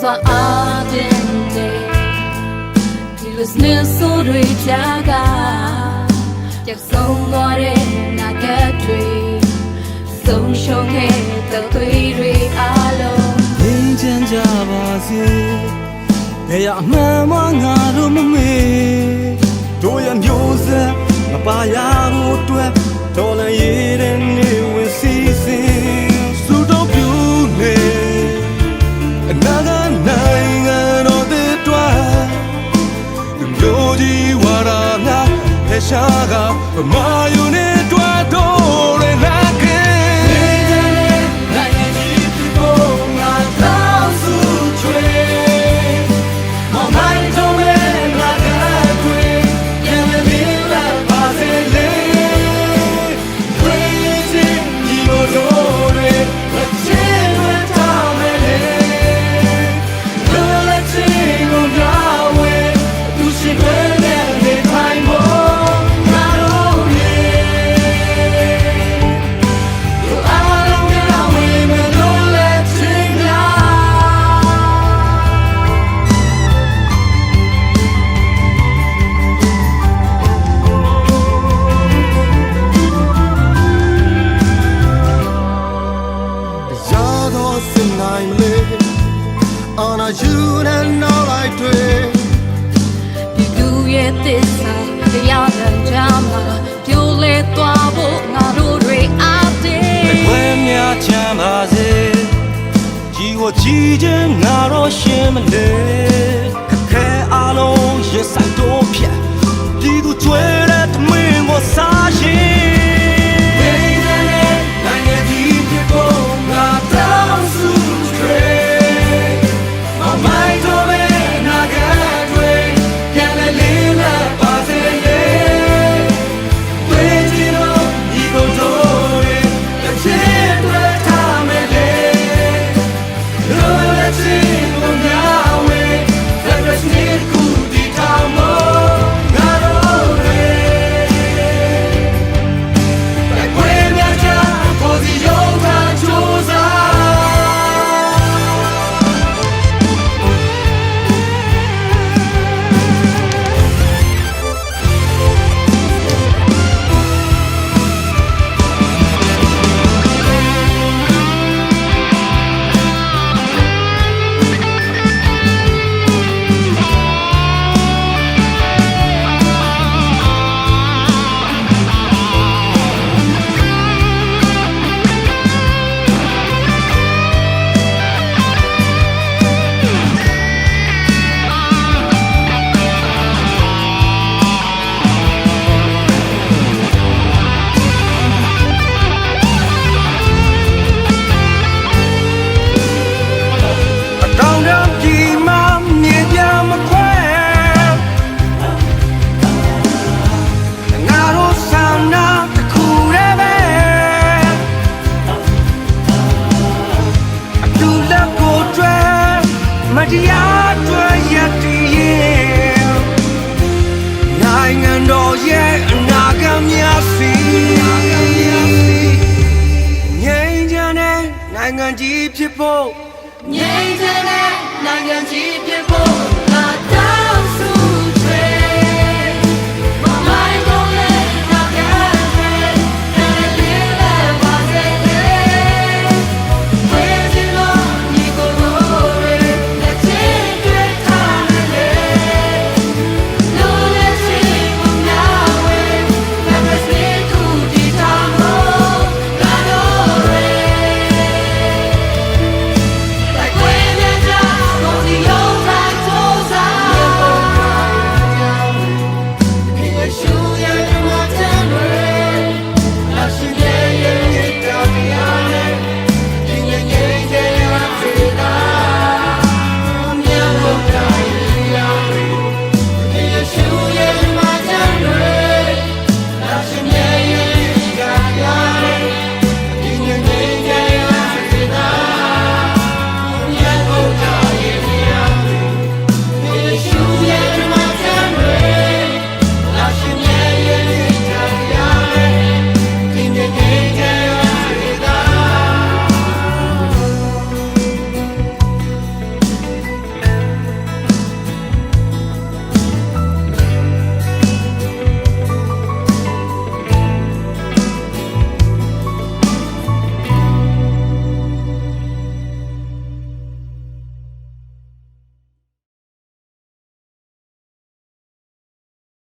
စွာအားခြင်းတဲ့ဒီလိုစနေဆိုတွေချာကကြောက်ဆုံးသွားတဲ့နာဂတ်တွေဆုံးရှုံးခဲ့တဲ့သွေးတွေအားလုံးငြိမ်းချမ်းကြပါစေဘယ်ရအမှန်မှငါတို့မမေ့တို့ရဲ့မျိုးဆက်မပါရဖို့အတွက်တော်လည်း ရှားကဗမာယူနေတွားတော့ နိုင်မလေအနာယူနဲ့နောက်လိုက်တွေဒီလူရဲ့သစ္စာတရားလမ်းကြမှာပြိုလဲသွားဖို့ငါတို့တွေအားတဲ့ဝဲများချမ်းပါစေကြီးကိုကြီးခြင်းငါတော့ရှင်းမလေခက်ခဲအလုံးရဆိုင်တော့ဖြတ်ပြည်သူကျွဲ မတရားတွဲရတည်ရင်နိုင်ငံတော်ရဲ့အနာဂတ်များစီငြိမ်းချမ်းတဲ့နိုင်ငံကြီးဖြစ်ဖို့ငြိမ်းချမ်းတဲ့နိုင်ငံကြီးဖြစ်ဖို့ငါတောင်းဆို